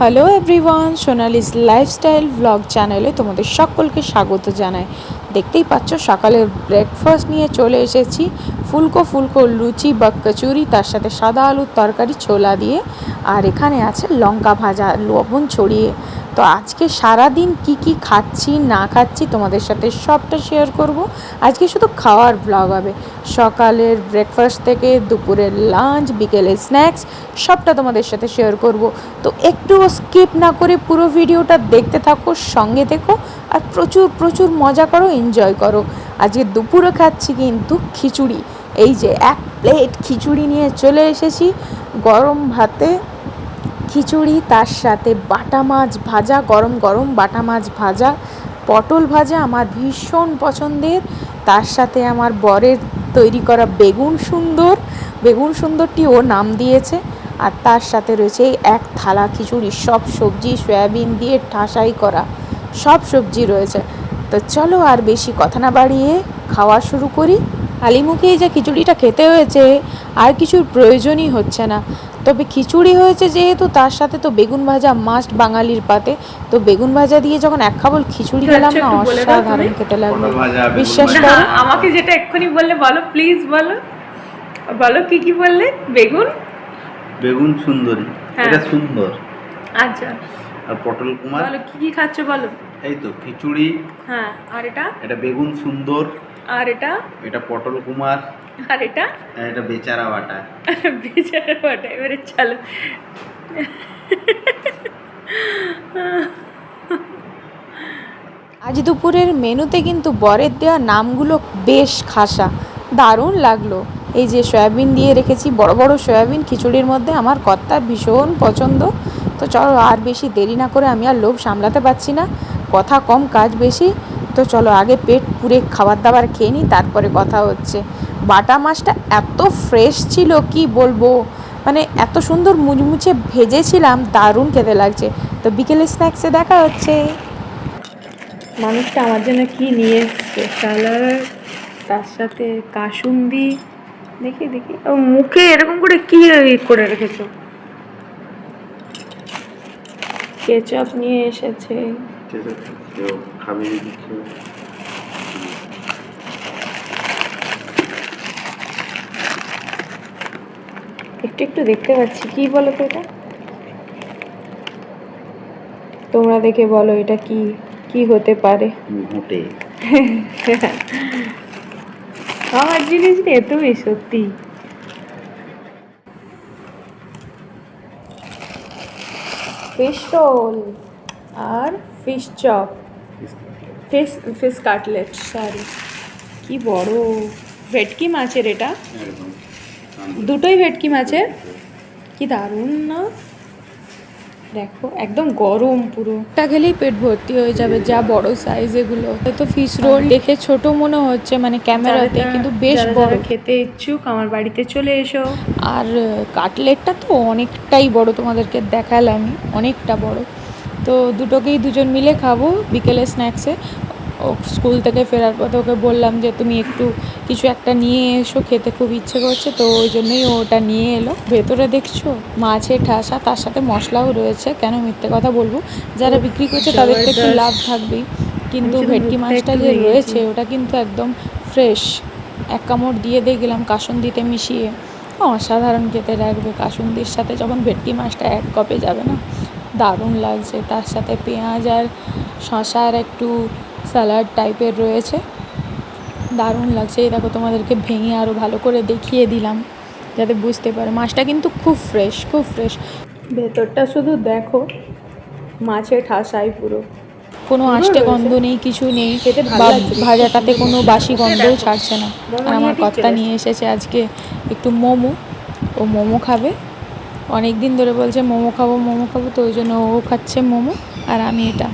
Hello everyone Sonali's lifestyle blog চ্যানেলে তোমাদের সকলকে স্বাগত জানাই। দেখতেই পাচ্ছ সকালে ব্রেকফাস্ট নিয়ে চলে এসেছি। ফুলকো ফুলকো লুচি বা কচুরি, তার সাথে সাদা আলুর তরকারি, ছোলা দিয়ে। আর এখানে আছে লঙ্কা ভাজা, লবণ ছড়িয়ে। তো আজকে সারা দিন কি কি খাচ্ছি, না খাচ্ছি তোমাদের সাথে সবটা শেয়ার করব। আজকে শুধু খাওয়ার ব্লগ হবে। সকালের ব্রেকফাস্ট থেকে দুপুরের লাঞ্চ বিকেলের স্ন্যাক্স সবটা তোমাদের সাথে শেয়ার করব। তো একটুও স্কিপ না করে পুরো ভিডিওটা দেখতে থাকো, সঙ্গে থেকো, আর প্রচুর প্রচুর মজা করো এনজয় করো। আজকে দুপুরে খাচ্ছি কিন্তু খিচুড়ি। এই যে এক প্লেট খিচুড়ি নিয়ে চলে এসেছি, গরম ভাতে খিচুড়ি, তার সাথে বাটা মাছ ভাজা, গরম গরম বাটা মাছ ভাজা, পটল ভাজা আমার ভীষণ পছন্দের। তার সাথে আমার বরের তৈরি করা বেগুন সুন্দর। বেগুন সুন্দরটি ও নাম দিয়েছে। আর তার সাথে রয়েছে এক থালা খিচুড়ি, সব সবজি, সয়াবিন দিয়ে ঠাসাই করা সব সবজি রয়েছে। তো চলো আর বেশি কথা না বাড়িয়ে খাওয়া শুরু করি। খালি মুখে এই যে খিচুড়িটা খেতে হয়েছে, আর কিছুর প্রয়োজনই হচ্ছে না। তবে খিচুড়ি হয়েছে যেহেতু তার সাথে তো বেগুন ভাজা মাস্ট বাঙালির পাতে। তো বেগুন ভাজা দিয়ে যখন এক খাবল খিচুড়ি খেলাম না অসাধারণ খেতে লাগল। বিশ্বাস করো। আমাকে যেটা এক্ষুনি বললে বলো প্লিজ বলো। বলো কি কি বললে? বেগুন? বেগুন সুন্দরী। হ্যাঁ। এটা সুন্দর। আচ্ছা। আর পটল কুমার বলো কি কি খাচ্ছ বলো? এই তো খিচুড়ি। হ্যাঁ আর এটা? এটা বেগুন সুন্দর। আর এটা? এটা পটল কুমার। আর এটা? এটা বেচারা বাটা। বেচারা বাটা এবারে চলো। আজ দুপুরের মেনুতে কিন্তু বরের দেওয়া নামগুলো বেশ খাসা। দারুণ লাগল। এই যে সয়াবিন দিয়ে রেখেছি বড় বড় সয়াবিন খিচুড়ির মধ্যে আমার কর্তা ভীষণ পছন্দ। তো চলো আর বেশি দেরি না করে আমি আর লোভ সামলাতে পারছি না। কথা কম, কাজ বেশি। তো চলো আগে পেট পুরে খাবার দাবার খেয়ে নিই, তারপরে কথা হচ্ছে। বাটা মাছটা এত ফ্রেশ ছিল, কি বলব? মানে এত সুন্দর মুচমুচে ভেজেছিলাম, দারুণ খেতে লাগছে। তো বিকেলে স্ন্যাক্সে দেখা হচ্ছে। মানুষটা আমার জন্য কি নিয়ে এসছে? স্যালাড তার সাথে কাসুন্দি। দেখি দেখি। ও মুখে এরকম করে কি করে রেখেছো? কেচাপ নিয়ে এসেছে। খাবে একটু একটু দেখতে পাচ্ছি কি বলো তো এটা তোমরা দেখে বলো এটা কি কি হতে পারে আমার জিনিস নিয়ে তুমি সত্যি ফিশ আর fish chop fish fish cutlet sorry কি বড় ভেটকি মাছের এটা? দুটোই ভেটকি মাছের? কি দারুণ না? দেখো একদম গরম পুরো। একটা গেলেই পেট ভর্তি হয়ে যাবে যা বড় সাইজ এগুলো। তো ফিশ রোল দেখে ছোট মনে হচ্ছে মানে ক্যামেরাতে কিন্তু বেশ বড়। খেতে ইচ্ছুক আমার বাড়িতে চলে এসো। আর কাটলেটটা তো অনেকটাই বড় তোমাদেরকে দেখালামই অনেকটা বড়। তো দুটোকেই দুজন মিলে খাব বিকেলে স্ন্যাক্সে। ও স্কুল থেকে ফেরার পথে ওকে বললাম যে তুমি একটু কিছু একটা নিয়ে এসো খেতে খুব ইচ্ছে করছে। তো ওই জন্যই ওটা নিয়ে এলো। ভেতরে দেখছ মাছের ঠাসা তার সাথে মশলাও রয়েছে। কেন মিথ্যে কথা বলব? যারা বিক্রি করছে তাদের তো একটু লাভ থাকবেই। কিন্তু ভেটকি মাছটা যে রয়েছে ওটা কিন্তু একদম ফ্রেশ। এক কামড় দিয়ে দেখলাম কাসুন্দিতে মিশিয়ে। অসাধারণ খেতে লাগবে কাসুন্দির সাথে যখন ভেটকি মাছটা এক কপে যাবে না। দারুণ লাগছে। তার সাথে পেঁয়াজ আর শশার একটু স্যালাড টাইপের রয়েছে। দারুণ লাগছে। এই দেখো তোমাদেরকে ভেঙে আরও ভালো করে দেখিয়ে দিলাম যাতে বুঝতে পারো। মাছটা কিন্তু খুব ফ্রেশ খুব ফ্রেশ ভেতরটা শুধু দেখো মাছের ঠাসাই পুরো। কোনো আষ্টে গন্ধ নেই কিছু নেই। বা ভাজাটাতে কোনো বাসি গন্ধও ছাড়ছে না। আর আমার কর্তা নিয়ে এসেছে আজকে একটু মোমো। ও মোমো খাবে। অনেক দিন ধরে বলছে মোমো খাব মোমো খাব, তো ওই জন্য ও খাচ্ছে মোমো আর আমি এটা।